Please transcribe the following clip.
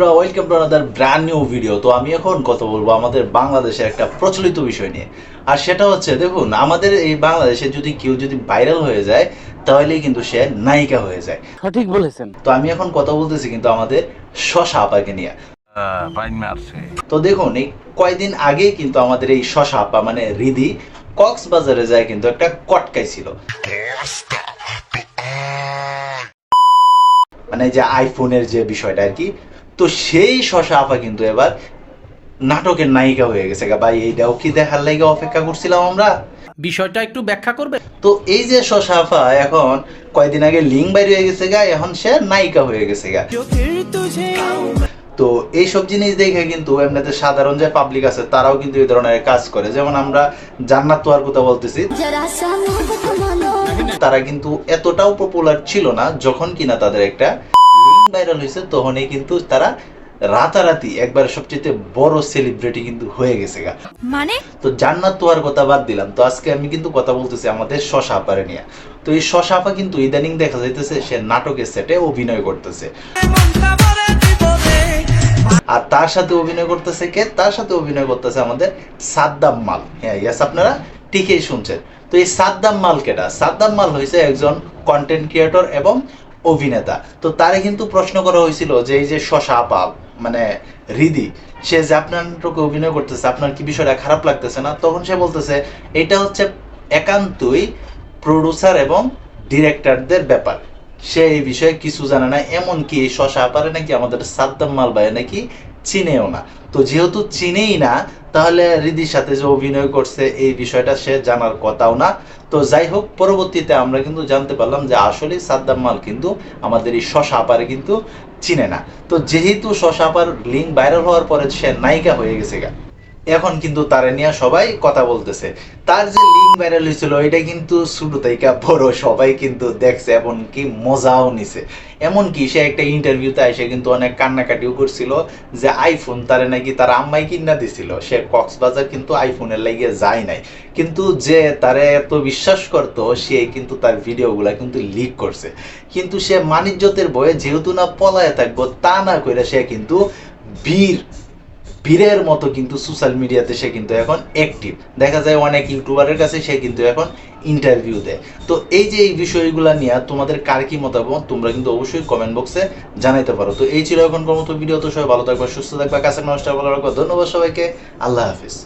বন্ধুরা welcome to another brand new video তো আমি এখন কথা বলব আমাদের বাংলাদেশের একটা প্রচলিত বিষয় নিয়ে। আর সেটা হচ্ছে দেখুন আমাদের এই বাংলাদেশে যদি কেউ যদি ভাইরাল হয়ে যায় তাহলেই কিন্তু সে নায়িকা হয়ে যায়। সঠিক বলেছেন। তো আমি এখন কথা বলতেছি কিন্তু আমাদের শশা আপাকে নিয়ে। তো দেখুন এই কয়দিন আগে কিন্তু আমাদের এই শশা আপা মানে রিদি কক্সবাজারে যায় কিন্তু একটা কটকাই ছিল। মানে যে আইফোনের যে বিষয়টা আর কি তো সেই শশা আপা কিন্তু এবার নাটকের নায়িকা হয়ে গেছে। ভাই এইটাও কি দেখার লাগে অপেক্ষা করছিলাম আমরা? বিষয়টা একটু ব্যাখ্যা করবে? তো এই যে শশাফা এখন কয়েকদিন আগে লিঙ্ক বাইরে হয়ে গেছে গা এখন সে নায়িকা হয়ে গেছে গা। তো এই সব জিনিস দেখে কিন্তু এমনিতে সাধারণ যে পাবলিক আছে তারাও কিন্তু এই ধরনের কাজ করে। যেমন আমরা জান্নাত তোয়ার কথা বলতেছি তারা কিন্তু এতটাও পপুলার ছিল না যখন কিনা তাদের একটা ভাইরাল হয়েছে তখনই কিন্তু তারা রাতারাতি একবার সবচেয়ে বড় সেলিব্রিটি কিন্তু হয়ে গেছে গা। মানে? তো জান্নাত তোয়ার কথা বাদ দিলাম। তো আজকে আমি কিন্তু কথা বলতেছি আমাদের শশা আপারে নিয়ে। তো এই শশা আপা কিন্তু ইদানিং দেখা যাইতেছে সে নাটকের সেটে অভিনয় করতেছে। আর তার সাথে অভিনয় করতেছে কে? তার সাথে অভিনয় করতেছে আমাদের সাদ্দাম মাল। হ্যাঁ ইয়াস আপনারা ঠিকই শুনছেন। তো এই সাদ্দাম মাল কেটা সাদ্দাম মাল হয়েছে একজন কন্টেন্ট ক্রিয়েটর এবং অভিনেতা। তো তারে কিন্তু প্রশ্ন করা হয়েছিল যে এই যে শশা পাপ মানে হৃদি, সে যে আপনার অভিনয় করতেছে, আপনার কি বিষয়টা খারাপ লাগতেছে না? তখন সে বলতেছে, এটা হচ্ছে একান্তই প্রডিউসার এবং ডিরেক্টরদের ব্যাপার। সে এই বিষয়ে কিছু জানে না। এমনকি শশা পারে নাকি আমাদের সাদ্দাম মাল নাকি চিনেও না। তো যেহেতু চিনেই না, তাহলে রিদির সাথে যে অভিনয় করছে, এই বিষয়টা সে জানার কথাও না। তো যাই হোক, পরবর্তীতে আমরা কিন্তু জানতে পারলাম যে আসলে সাদ্দাম মাল কিন্তু আমাদের এই শশা কিন্তু চিনে না। তো যেহেতু শশা আপার লিঙ্ক ভাইরাল হওয়ার পরে সে নায়িকা হয়ে গেছে গা। এখন কিন্তু তারে নিয়ে সবাই কথা বলতেছে। তার যে লিঙ্ক ভাইরাল হয়েছিল এটা কিন্তু শুরু থেকে বড় সবাই কিন্তু দেখছে এমনকি মজাও নিছে। এমনকি সে একটা ইন্টারভিউতে এসে কিন্তু অনেক কান্নাকাটিও করছিল যে আইফোন তারে নাকি তার আম্মাই কিনা দিছিল। সে কক্সবাজার কিন্তু আইফোনের লাগিয়ে যায় নাই। কিন্তু যে তারে এত বিশ্বাস করত, সে কিন্তু তার ভিডিওগুলা কিন্তু লিক করছে। কিন্তু সে মানিজ্যতের বয়ে যেহেতু না পলায় থাকব, তা না করে সে কিন্তু বীর বীরের মতো কিন্তু সোশ্যাল মিডিয়াতে সে কিন্তু এখন অ্যাক্টিভ দেখা যায় অনেক ইউটিউবারের কাছে সে কিন্তু এখন ইন্টারভিউ দেয়। তো এই যে এই বিষয়গুলো নিয়ে তোমাদের কার কি মতামত, তোমরা কিন্তু অবশ্যই কমেন্ট বক্সে জানাইতে পারো। তো এই ছিল এখন কর্মত ভিডিও তো সবাই ভালো থাকবে, সুস্থ থাকবে কাছে নষ্ট ভালো রাখবে। ধন্যবাদ সবাইকে। আল্লাহ হাফিজ।